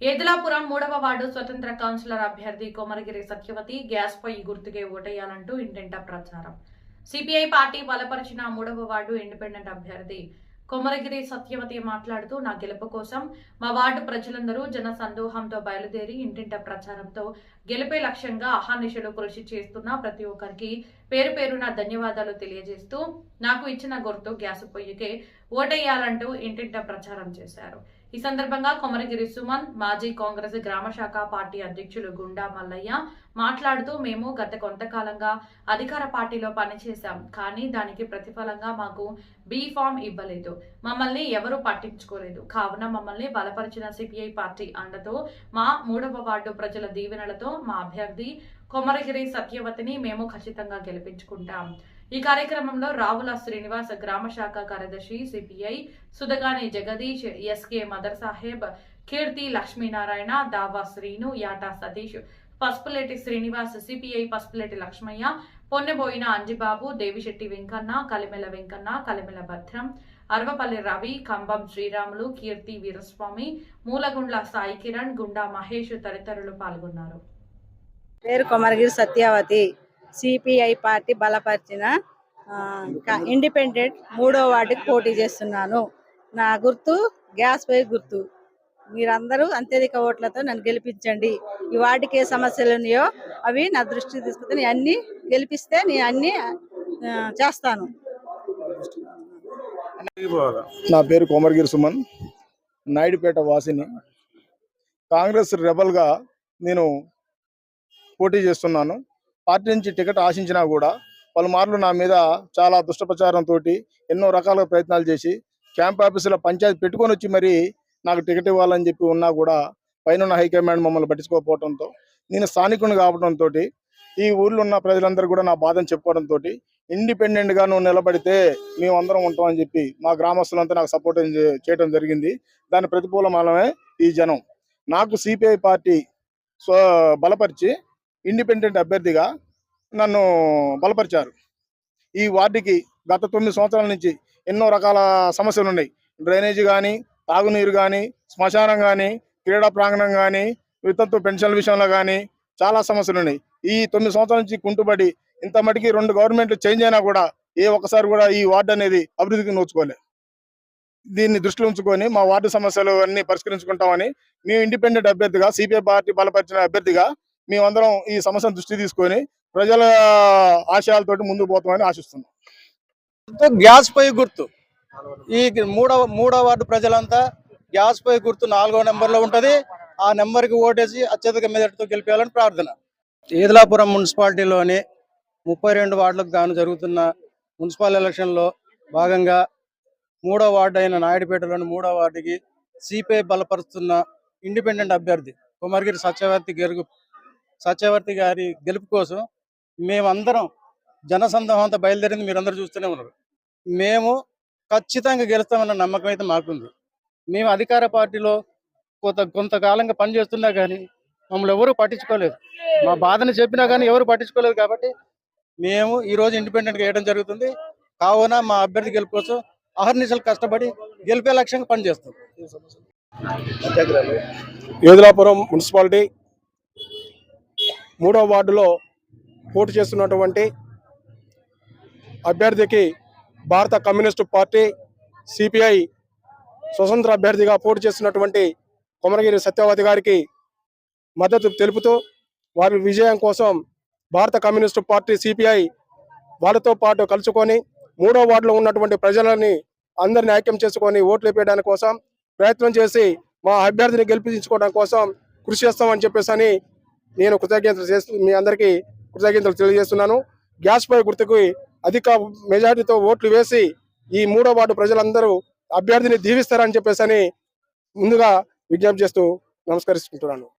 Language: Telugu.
ఏదిలాపురం మూడవ వార్డు స్వతంత్ర కౌన్సిలర్ అభ్యర్థి కొమరగిరి సత్యవతి గ్యాస్ పై గుర్తుకే ఓటేయాలంటూ ఇంటింటా ప్రచారం. సిపిఐ పార్టీ బలపరిచిన మూడవ వార్డు ఇండిపెండెంట్ అభ్యర్థి కొమరగిరి సత్యవతి మాట్లాడుతూ నా గెలుపు కోసం మా వార్డు ప్రజలందరూ జన సందోహంతో బయలుదేరి ఇంటింట ప్రచారంతో గెలిపే లక్ష్యంగా అహానిశలు కృషి చేస్తున్న ప్రతి ఒక్కరికి పేరు పేరున ధన్యవాదాలు తెలియజేస్తూ నాకు ఇచ్చిన గుర్తు గ్యాస్ పొయ్యికే ఓటేయాలంటూ ఇంటింట ప్రచారం చేశారు. ఈ సందర్భంగా కొమరగిరి సుమన్ మాజీ కాంగ్రెస్ గ్రామ శాఖ పార్టీ అధ్యక్షులు గుండా మల్లయ్య మాట్లాడుతూ మేము గత కొంతకాలంగా అధికార పార్టీలో పనిచేశాం కానీ దానికి ప్రతిఫలంగా మాకు బీ ఫామ్ ఇవ్వలేదు. మమ్మల్ని ఎవరూ పట్టించుకోలేదు. కావున మమ్మల్ని బలపరిచిన సిపిఐ పార్టీ అండతో మా మూడవ వార్డు ప్రజల దీవెనలతో మా అభ్యర్థి కొమరగిరి సత్యవతిని మేము ఖచ్చితంగా గెలిపించుకుంటాం. ఈ కార్యక్రమంలో రావుల శ్రీనివాస్ గ్రామ శాఖ కార్యదర్శి CPI Sudhagani Jagadish SK Madar Saheb Keerthi Lakshminarayana Dava Srinu Yata Satish Pasupuleti Srinivas CPI Pasupuleti Lakshmaiah Ponneboina Anjibabu Devisetti Venkanna Kalimela Venkanna Kalimela Bhadram Aravapalli Ravi కంబం శ్రీరాములు కీర్తి వీరస్వామి మూలగుండ్ల సాయి కిరణ్ గుండా మహేష్ తదితరులు పాల్గొన్నారు. పేరు కొమరగిరి సత్యావతి. సిపిఐ పార్టీ బలపరిచిన ఆ, ఇండిపెండెంట్ మూడో వార్డుకి పోటీ చేస్తున్నాను. నా గుర్తు గ్యాస్ పై గుర్తు. మీరందరూ అత్యధిక ఓట్లతో నన్ను గెలిపించండి. ఈ వార్డుకి ఏ సమస్యలు ఉన్నాయో అవి నా దృష్టికి తీసుకుని అన్ని గెలిపిస్తే నేను అన్ని ఆ, చేస్తాను. నా పేరు కోమరగిరి సుమన్. నాయుడుపేట వాసిని. కాంగ్రెస్ రెబల్గా నేను పోటీ చేస్తున్నాను. పార్టీ నుంచి టికెట్ ఆశించినా కూడా పలుమార్లు నా మీద చాలా దుష్టప్రచారంతో ఎన్నో రకాల ప్రయత్నాలు చేసి క్యాంప్ ఆఫీసులో పంచాయతీ పెట్టుకొని వచ్చి మరి నాకు టికెట్ ఇవ్వాలని చెప్పి ఉన్నా కూడా పైన హైకమాండ్ మమ్మల్ని పట్టించుకోకపోవడంతో నేను స్థానికుని కావడంతో ఈ ఊర్లో ఉన్న ప్రజలందరూ కూడా నా బాధను చెప్పుకోవడంతో ఇండిపెండెంట్గా నువ్వు నిలబడితే మేము అందరం ఉంటామని చెప్పి మా గ్రామస్తులంతా నాకు సపోర్ట్ చేయడం జరిగింది. దాని ప్రతికూలమానమే ఈ జనం. నాకు సిపిఐ పార్టీ సో బలపరిచి ఇండిపెండెంట్ అభ్యర్థిగా నన్ను బలపరిచారు. ఈ వార్డుకి గత తొమ్మిది సంవత్సరాల నుంచి ఎన్నో రకాల సమస్యలు ఉన్నాయి. డ్రైనేజీ కానీ తాగునీరు కానీ శ్మశానం కానీ క్రీడా ప్రాంగణం కానీ వితంతు పెన్షన్ల విషయంలో కానీ చాలా సమస్యలు ఉన్నాయి. ఈ తొమ్మిది సంవత్సరాల నుంచి కుంటుబడి ఇంత మటుకి రెండు గవర్నమెంట్లు చేంజ్ అయినా కూడా ఏ ఒక్కసారి కూడా ఈ వార్డు అనేది అభివృద్ధికి నోచుకోలే. దీన్ని దృష్టిలో ఉంచుకొని మా వార్డు సమస్యలు అన్ని పరిష్కరించుకుంటామని మేము ఇండిపెండెంట్ అభ్యర్థిగా సిపిఐ పార్టీ బలపరిచిన అభ్యర్థిగా మేమందరం ఈ సమస్యను దృష్టి తీసుకొని ప్రజల ఆశయాలతోటి ముందుకు పోతామని ఆశిస్తున్నాం. గ్యాస్ పై గుర్తు. ఈ మూడవ మూడవ వార్డు ప్రజలంతా గ్యాస్ పై గుర్తు. నాలుగో నెంబర్లో ఉంటది. ఆ నెంబర్కి ఓటేసి అత్యధిక మెదటితో గెలిపేయాలని ప్రార్థన. ఈదలాపురం మున్సిపాలిటీలోని ముప్పై రెండు వార్డులకు గాను జరుగుతున్న మున్సిపల్ ఎలక్షన్లో భాగంగా మూడో వార్డు అయిన నాయుడుపేటలోని మూడో వార్డుకి సిపిఐ బలపరుస్తున్న ఇండిపెండెంట్ అభ్యర్థి కుమార్గిరి సత్యవర్తి గెలుగు సత్యవర్తి గారి గెలుపు కోసం మేమందరం జనసందోహంతో బయలుదేరింది మీరందరూ చూస్తూనే ఉన్నారు. మేము ఖచ్చితంగా గెలుస్తామన్న నమ్మకం అయితే మాకుంది. మేము అధికార పార్టీలో కొంత కొంతకాలంగా పనిచేస్తున్నా కానీ మమ్మల్ని ఎవరు పట్టించుకోలేదు. మా బాధను చెప్పినా కానీ ఎవరు పట్టించుకోలేదు కాబట్టి మేము ఈ రోజు ఇండిపెండెంట్ వేయడం జరుగుతుంది. కావున మా అభ్యర్థి గెలుపు కోసం అహర్నిశలు కష్టపడి గెలిపే లక్ష్యంగా పనిచేస్తాం. యోధులాపురం మున్సిపాలిటీ మూడవ వార్డులో పోటీ చేస్తున్నటువంటి అభ్యర్థికి భారత కమ్యూనిస్టు పార్టీ సిపిఐ స్వతంత్ర అభ్యర్థిగా పోటీ చేస్తున్నటువంటి కొమరగిరి సత్యవతి గారికి మద్దతు తెలుపుతూ వారి విజయం కోసం భారత కమ్యూనిస్టు పార్టీ సిపిఐ వాళ్ళతో పాటు కలుసుకొని మూడో వార్డులో ఉన్నటువంటి ప్రజలని అందరిని ఐక్యం చేసుకొని ఓట్లు వేయడానికి కోసం ప్రయత్నం చేసి మా అభ్యర్థిని గెలిపించుకోవడం కోసం కృషి చేస్తామని చెప్పేసి అని నేను కృతజ్ఞతలు చేస్తూ మీ అందరికీ కృతజ్ఞతలు తెలియజేస్తున్నాను. గ్యాస్ పై గుర్తుకు అధిక మెజారిటీతో ఓట్లు వేసి ఈ మూడో వార్డు ప్రజలందరూ అభ్యర్థిని దీవిస్తారని చెప్పేసి అని ముందుగా విజ్ఞప్తి చేస్తూ నమస్కరిస్తుంటున్నాను.